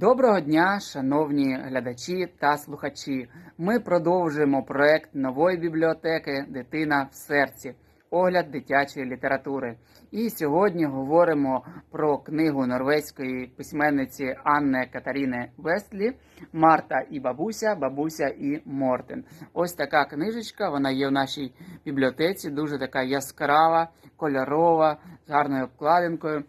Доброго дня, шановні глядачі та слухачі. Ми продовжуємо проект нової бібліотеки Дитина в серці. Огляд дитячої літератури. І сьогодні говоримо про книгу норвезької письменниці Анни Катаріни Вестлі Марта і бабуся, бабуся і Мортен. Ось така книжечка. Вона є в нашій бібліотеці, дуже така яскрава, кольорова, з гарною обкладинкою.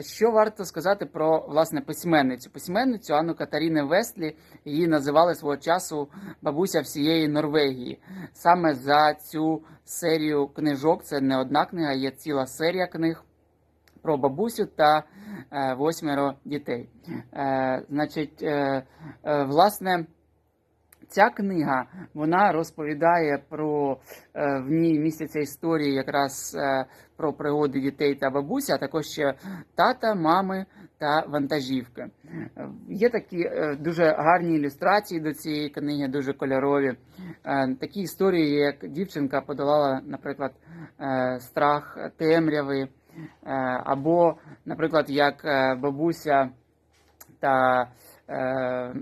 Що варто сказати про власне письменницю? Письменницю Анну Катаріни Вестлі її називали свого часу бабуся всієї Норвегії. Саме за цю серію книжок це не одна книга, є ціла серія книг про бабусю та е, восьмеро дітей. Е, значить, е, власне. Ця книга вона розповідає про е, в ній містяться історії якраз е, про пригоди дітей та бабуся, а також ще тата, мами та вантажівки. Є такі е, дуже гарні ілюстрації до цієї книги, дуже кольорові. Такі історії, як дівчинка подолала, наприклад, страх темряви, або, наприклад, як бабуся та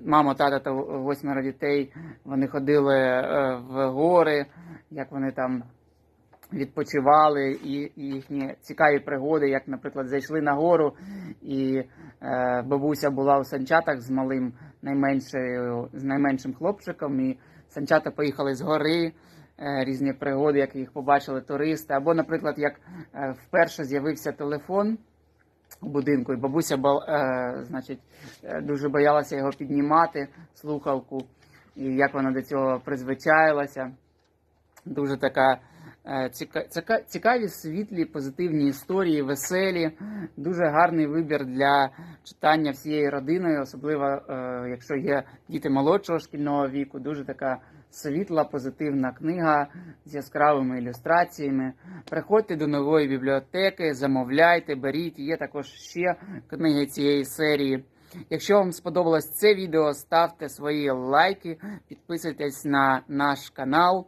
мама, тата та восьмеро дітей вони ходили е, в гори, як вони там відпочивали, і, їхні цікаві пригоди, як, наприклад, зайшли на гору, і е, бабуся була у санчатах з малим найменшою, з найменшим хлопчиком, і санчата поїхали з гори. е, Різні пригоди, як їх побачили туристи, або, наприклад, як е, вперше з'явився телефон будинку, і бабуся е, значить, е, дуже боялася його піднімати, слухавку, і як вона до цього призвичаїлася. Дуже така е, ціка- ціка- цікаві, світлі, позитивні історії, веселі, дуже гарний вибір для читання всією родиною, особливо е, якщо є діти молодшого шкільного віку. Дуже така світла, позитивна книга з яскравими ілюстраціями. Приходьте до нової бібліотеки, замовляйте, беріть. Є також ще книги цієї серії. Якщо вам сподобалось це відео, ставте свої лайки, підписуйтесь на наш канал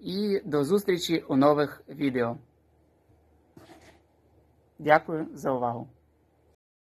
і до зустрічі у нових відео. Дякую за увагу.